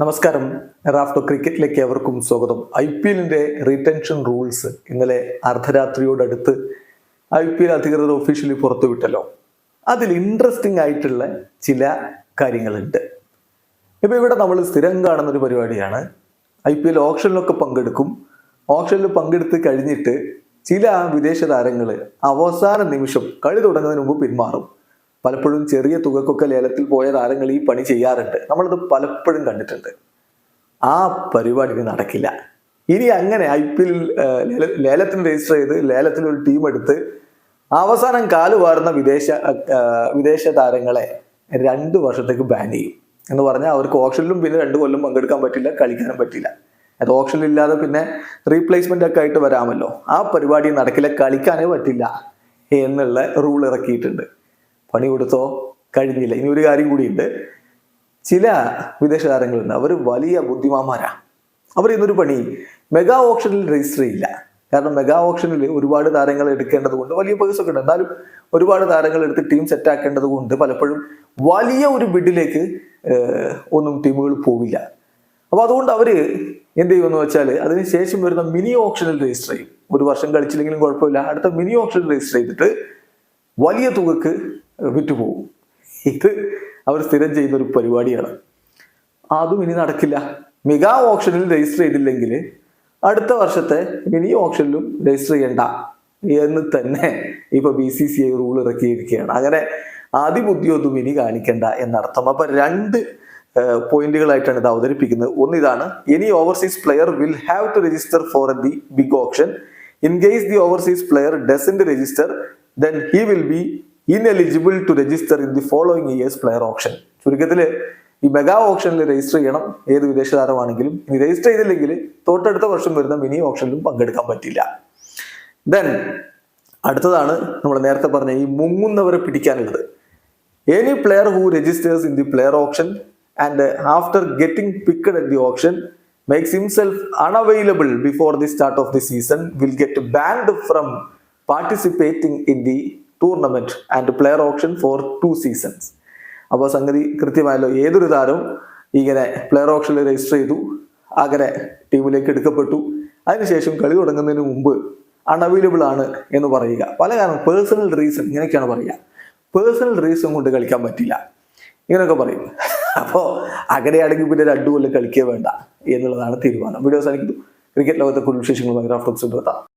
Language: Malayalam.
നമസ്കാരം. റാഫ്റ്റോ ക്രിക്കറ്റിലേക്ക് എവർക്കും സ്വാഗതം. ഐ പി എല്ലിന്റെ റീടെൻഷൻ റൂൾസ് ഇന്നലെ അർദ്ധരാത്രിയോടടുത്ത് ഐ പി എൽ അധികൃതർ ഒഫീഷ്യലി പുറത്തുവിട്ടല്ലോ. അതിൽ ഇൻട്രസ്റ്റിംഗ് ആയിട്ടുള്ള ചില കാര്യങ്ങളുണ്ട്. ഇപ്പൊ ഇവിടെ നമ്മൾ സ്ഥിരം കാണുന്ന ഒരു പരിപാടിയാണ്. ഐ പി എൽ ഓപ്ഷനിലൊക്കെ പങ്കെടുക്കും. ഓപ്ഷനിൽ പങ്കെടുത്ത് കഴിഞ്ഞിട്ട് ചില വിദേശ താരങ്ങൾ അവസാന നിമിഷം കളി തുടങ്ങുന്നതിന് മുമ്പ് പിന്മാറും. പലപ്പോഴും ചെറിയ തുകക്കൊക്കെ ലേലത്തിൽ പോയ താരങ്ങൾ ഈ പണി ചെയ്യാറുണ്ട്. നമ്മളത് പലപ്പോഴും കണ്ടിട്ടുണ്ട്. ആ പരിപാടി നടക്കില്ല. ഇനി അങ്ങനെ ഐ പി എൽ ലേലത്തിന് രജിസ്റ്റർ ചെയ്ത് ലേലത്തിൽ ഒരു ടീം എടുത്ത് അവസാനം കാൽ വാറുന്ന വിദേശ വിദേശ താരങ്ങളെ രണ്ട് വർഷത്തേക്ക് ബാൻ ചെയ്യും. എന്ന് പറഞ്ഞാൽ അവർക്ക് ഓപ്ഷനിലും പിന്നെ രണ്ടു കൊല്ലം പങ്കെടുക്കാൻ പറ്റില്ല കളിക്കാനും പറ്റില്ല. അത് ഓപ്ഷനില്ലാതെ പിന്നെ റീപ്ലേസ്മെന്റ് ഒക്കെ ആയിട്ട് വരാമല്ലോ. ആ പരിപാടി നടക്കില്ല കളിക്കാനേ പറ്റില്ല എന്നുള്ള റൂൾ ഇറക്കിയിട്ടുണ്ട്. പണി കൊടുത്തോ കഴിഞ്ഞില്ല. ഇനി ഒരു കാര്യം കൂടിയുണ്ട്. ചില വിദേശ താരങ്ങളുണ്ട് അവർ വലിയ ബുദ്ധിമാന്മാരാ. അവർ ഇന്നൊരു പണി. മെഗാ ഓപ്ഷനിൽ രജിസ്റ്റർ ചെയ്യില്ല. കാരണം മെഗാ ഓപ്ഷനിൽ ഒരുപാട് താരങ്ങൾ എടുക്കേണ്ടത് കൊണ്ട് വലിയ പൈസ ഒക്കെ ഉണ്ട്. എന്നാലും ഒരുപാട് താരങ്ങൾ എടുത്ത് ടീം സെറ്റ് ആക്കേണ്ടത് കൊണ്ട് പലപ്പോഴും വലിയ ഒരു ബിഡിലേക്ക് ഒന്നും ടീമുകൾ പോവില്ല. അപ്പൊ അതുകൊണ്ട് അവർ എന്ത് ചെയ്യുമെന്ന് വെച്ചാൽ അതിനുശേഷം വരുന്ന മിനി ഓപ്ഷനിൽ രജിസ്റ്റർ ചെയ്യും. ഒരു വർഷം കളിച്ചില്ലെങ്കിലും കുഴപ്പമില്ല. അടുത്ത മിനി ഓപ്ഷനിൽ രജിസ്റ്റർ ചെയ്തിട്ട് വലിയ തുകക്ക് വിറ്റുപോകും ഇത് അവർ സ്ഥിരം ചെയ്യുന്ന ഒരു പരിപാടിയാണ്. അതും ഇനി നടക്കില്ല. മെഗാ ഓപ്ഷനിൽ രജിസ്റ്റർ ചെയ്തില്ലെങ്കിൽ അടുത്ത വർഷത്തെ മിനി ഓപ്ഷനിലും രജിസ്റ്റർ ചെയ്യണ്ട എന്ന് തന്നെ ഇപ്പൊ B C C I rule ഇറക്കിയിരിക്കുകയാണ്. അങ്ങനെ ആദിബുദ്ധിയൊന്നും ഇനി കാണിക്കണ്ട എന്നർത്ഥം. അപ്പൊ രണ്ട് പോയിന്റുകളായിട്ടാണ് ഇത് അവതരിപ്പിക്കുന്നത്. ഒന്ന് ഇതാണ് any overseas player will have to register for the big option in case the overseas player doesn't register then he will be ineligible to register in the following years player option ചുരുക്കത്തിൽ ഈ മെഗാ ഓപ്ഷനിൽ രജിസ്റ്റർ ചെയ്യണം. ഏത് വിദേശ താരമാണെങ്കിലും ഇനി രജിസ്റ്റർ ചെയ്തില്ലെങ്കിൽ തൊട്ടടുത്ത വർഷം വരുന്ന മിനി ഓപ്ഷനിലും പങ്കെടുക്കാൻ പറ്റില്ല. ദെൻ അടുത്തതാണ് നമ്മൾ നേരത്തെ പറഞ്ഞ ഈ മുങ്ങുന്നവരെ പിടിക്കാനുള്ളത്. Any player who registers in the player option and after getting picked at the option makes himself unavailable before the start of the season will get banned from participating in the tournament and player option for two seasons അപ്പോൾ സംഗതി കൃത്യമായല്ലോ. ഏതൊരു താരവും ഇങ്ങനെ പ്ലെയർ ഓപ്ഷനിൽ രജിസ്റ്റർ ചെയ്തു. അങ്ങനെ ടീമിലേക്ക് എടുക്കപ്പെട്ടു. അതിനുശേഷം കളി തുടങ്ങുന്നതിന് മുമ്പ് അൺഅവൈലബിൾ ആണ് എന്ന് പറയുക. പല കാരണം. പേഴ്സണൽ റീസൺ ഇങ്ങനെയൊക്കെയാണ് പറയുക. പേഴ്സണൽ റീസൺ കൊണ്ട് കളിക്കാൻ പറ്റില്ല. ഇങ്ങനെയൊക്കെ പറയും. അപ്പോൾ അങ്ങനെയാണെങ്കിൽ പിന്നെ രണ്ടു കൊല്ലം കളിക്കുക വേണ്ട എന്നുള്ളതാണ് തീരുമാനം. വീഡിയോ സാധിക്കുന്നു ക്രിക്കറ്റ് ലോകത്തെ കൂടുതൽ വിശേഷങ്ങളുമായി റാഫ്റ്റോക്സ് എത്താം